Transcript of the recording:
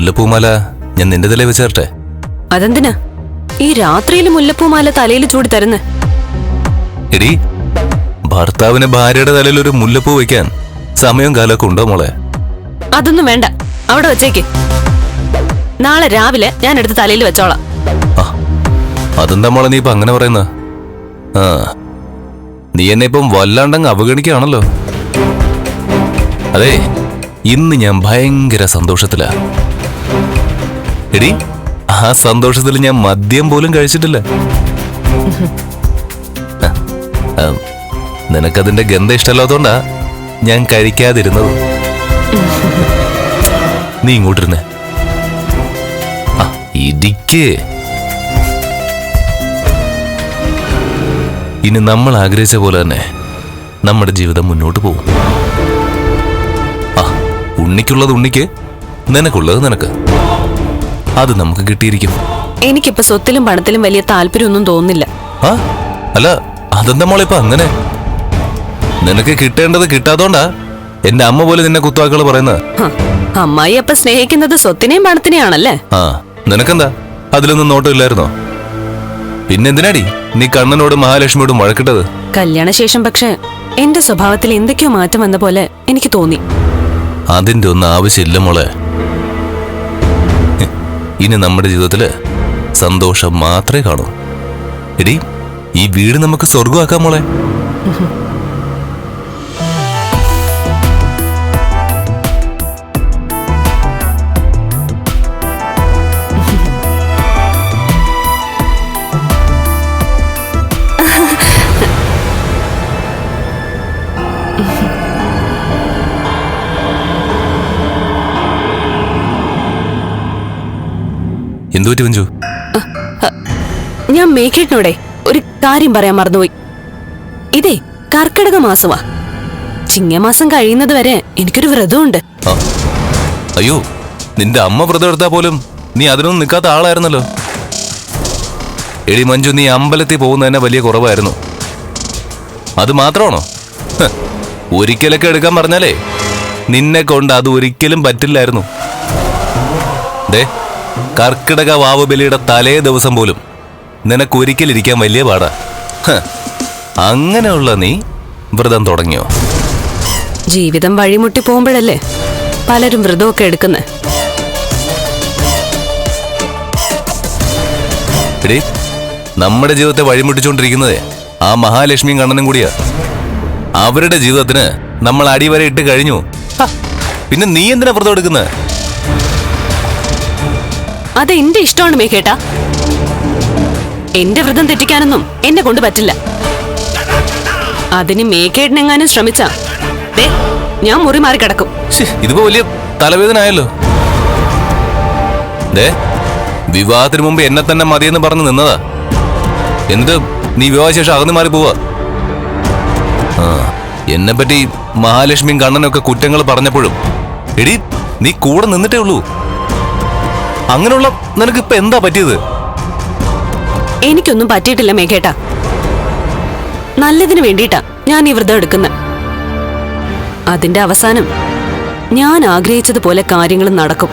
മുല്ലപ്പൂമാല ഞാൻ നിന്റെ തലയിൽ വെച്ചേരട്ടെ. അതെന്തിനാ? ഈ രാത്രിയിൽ മുല്ലപ്പൂമാല തലയിൽ ചൂടി തരുന്ന്? എടി ഭർത്താവിന് ഭാര്യയുടെ തലയിൽ ഒരു മുല്ലപ്പൂ വെക്കാൻ സമയം കാലമൊക്കെ ഉണ്ടോ മോളെ? അതൊന്നും വേണ്ട. അവിടെ വെച്ചേക്ക്. നാളെ രാവിലെ ഞാൻ എടുത്ത് തലയിൽ വെച്ചോളാം. ആ അതെന്താ മോളെ നീ ഇപ്പൊ അങ്ങനെ പറയുന്ന? ആ നീ എന്നെ ഇപ്പം വല്ലാണ്ടങ്ങ് അവഗണിക്കുകയാണല്ലോ. അതെ ഇന്ന് ഞാൻ ഭയങ്കര സന്തോഷത്തിലാ. എടി ആ സന്തോഷത്തിൽ ഞാൻ മദ്യം പോലും കഴിച്ചിട്ടില്ല. നിനക്കതിന്റെ ഗന്ധം ഇഷ്ടമല്ലാത്തോണ്ടാ ഞാൻ കഴിക്കാതിരുന്നത്. നീ ഇങ്ങോട്ടിരുന്നേ. ആ ഇനി നമ്മൾ ആഗ്രഹിച്ച പോലെ തന്നെ നമ്മുടെ ജീവിതം മുന്നോട്ട് പോകും. ഉണ്ണിക്കുള്ളത് ഉണ്ണിക്ക് നിനക്കുള്ളത് നിനക്ക്. അത് നമുക്ക് കിട്ടിയിരിക്കും. എനിക്കിപ്പോ സ്വത്തിലും പണത്തിലും വലിയ താല്പര്യമൊന്നും തോന്നുന്നില്ല. ആ? അല്ല അതെന്താ മോളിപ്പോ അങ്ങനെ? നിനക്ക് കിട്ടേണ്ടത് കിട്ടാത്തോണ്ടാ എന്റെ അമ്മ പോലെ നിന്നെ കുത്തുവാക്കുകൾ പറയുന്നത്. അമ്മായി അപ്പൊ സ്നേഹിക്കുന്നത് സ്വത്തിനെയും പണത്തിനെയാണല്ലേ? ആ നിനക്കെന്താ? അതിലൊന്നും നോട്ടമില്ലായിരുന്നോ? പിന്നെന്തിനാടി നീ കണ്ണനോടും മഹാലക്ഷ്മിയോടും വഴക്കിട്ടത്? കല്യാണശേഷം പക്ഷെ എന്റെ സ്വഭാവത്തിൽ എന്തൊക്കെയോ മാറ്റം വന്ന പോലെ എനിക്ക് തോന്നി. അതിന്റെ ഒന്നും ആവശ്യമില്ല മോളെ. ഇനി നമ്മുടെ ജീവിതത്തിൽ സന്തോഷം മാത്രമേ കാണൂ. എടി ഈ വീട് നമുക്ക് സ്വർഗമാക്കാം മോളെ. എന്തു പറ്റി മഞ്ജു ഞാൻ മേഘേട്ടിനോടെ ഒരു കാര്യം പറയാൻ മറന്നുപോയി. ഇതേ കർക്കിടക മാസമാ. ചിങ്ങമാസം കഴിയുന്നത് വരെ എനിക്കൊരു വ്രതമുണ്ട്. അയ്യോ നിന്റെ അമ്മ വ്രതം എടുത്താ പോലും നീ അതിനൊന്നും നിൽക്കാത്ത ആളായിരുന്നല്ലോ. എടി മഞ്ജു നീ അമ്പലത്തിൽ പോകുന്നതന്നെ വലിയ കുറവായിരുന്നു. അത് മാത്രമാണോ? ഒരിക്കലൊക്കെ എടുക്കാൻ പറഞ്ഞാലേ നിന്നെ കൊണ്ട് അത് ഒരിക്കലും പറ്റില്ലായിരുന്നു. ദേ കർക്കിടക വാവുബലിയുടെ തലേ ദിവസം പോലും നിനക്ക് ഒരിക്കലിരിക്കാൻ വലിയ പാടാ. അങ്ങനെയുള്ള നീ വ്രതം തുടങ്ങിയോ? ജീവിതം വഴിമുട്ടി പോകുമ്പോഴല്ലേ പലരും വ്രതമൊക്കെ എടുക്കുന്നത് എടീ നമ്മുടെ ജീവിതത്തെ വഴിമുട്ടിച്ചുകൊണ്ടിരിക്കുന്നത് ആ മഹാലക്ഷ്മിയും കണ്ണനും കൂടിയാ. അവരുടെ ജീവിതത്തിന് നമ്മൾ അടിവരെ ഇട്ട് കഴിഞ്ഞു പിന്നെ നീ എന്തിനാ വ്രതം എടുക്കുന്നത് അത് എന്റെ ഇഷ്ടമാണ് മേഘേട്ടാ. എന്റെ വ്രതം തെറ്റിക്കാനൊന്നും എന്നെ കൊണ്ട് പറ്റില്ല. അതിന് മേഘേട്ടനെങ്ങാനും ശ്രമിച്ചാ. ദേ ഞാൻ മുറി മാറി കിടക്കും. ഇതിപ്പോ വലിയ തലവേദന ആയല്ലോ ദേ വിവാഹത്തിന് മുമ്പ് എന്നെ തന്നെ മതിയെന്ന് പറഞ്ഞു നിന്നതാ. എന്നിട്ട് നീ വിവാഹശേഷം അകന്നു മാറി പോവാ. എന്നെ പറ്റി മഹാലക്ഷ്മിയും കണ്ണനൊക്കെ കുറ്റങ്ങൾ പറഞ്ഞപ്പോഴും. എടി നീ കൂടെ നിന്നിട്ടേ ഉള്ളൂ. അങ്ങനെയുള്ള നിനക്ക് ഇപ്പൊ എന്താ പറ്റിയത്? എനിക്കൊന്നും പറ്റിയിട്ടില്ല മേഘേട്ട. നല്ലതിന് വേണ്ടിയിട്ടാ ഞാൻ ഈ വ്രതം എടുക്കുന്നത്. അതിന്റെ അവസാനം ഞാൻ ആഗ്രഹിച്ചതുപോലെ കാര്യങ്ങൾ നടക്കും.